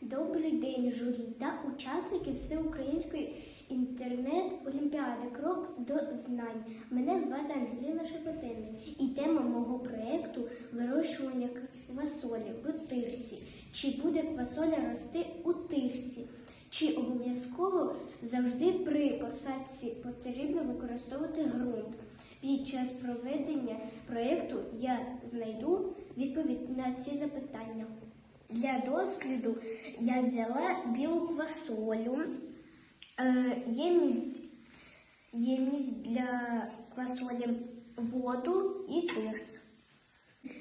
Добрий день, журі та учасники всеукраїнської інтернет-олімпіади Крок до знань. Мене звати Ангеліна Шепетинник і тема мого проєкту вирощування квасолі в тирсі. Чи буде квасоля рости у тирсі? Чи обов'язково завжди при посадці потрібно використовувати ґрунт? Під час проведення проєкту я знайду відповідь на ці запитання. Для досліду я взяла білу квасолю, е, ємність, ємність для квасолі воду і тирс.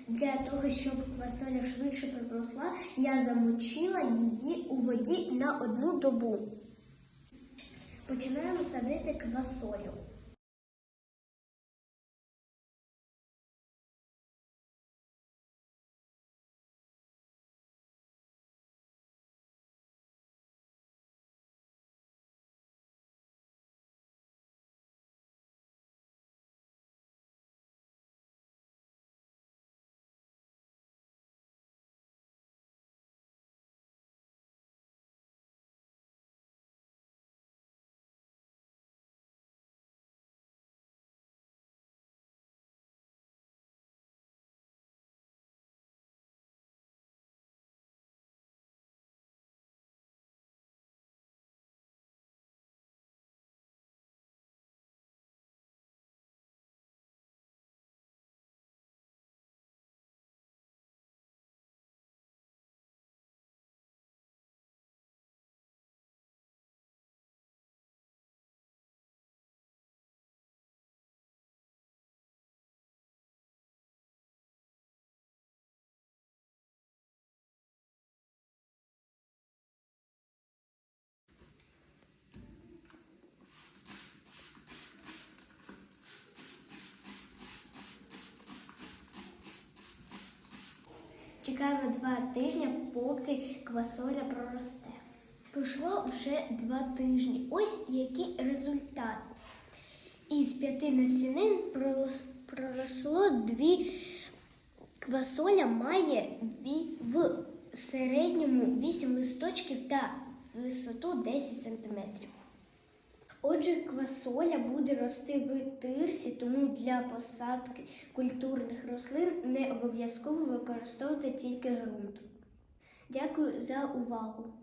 Для того, щоб квасоля швидше проросла, я замочила її у воді на одну добу. Починаємо садити квасолю. Чекаємо два тижні, поки квасоля проросте. Пройшло вже два тижні. Ось який результат. Із п'яти насінин проросло дві. Квасоля має в середньому 8 листочків та висоту 10 см. Отже, квасоля буде рости в тирсі, тому для посадки культурних рослин не обов'язково використовувати тільки ґрунт. Дякую за увагу!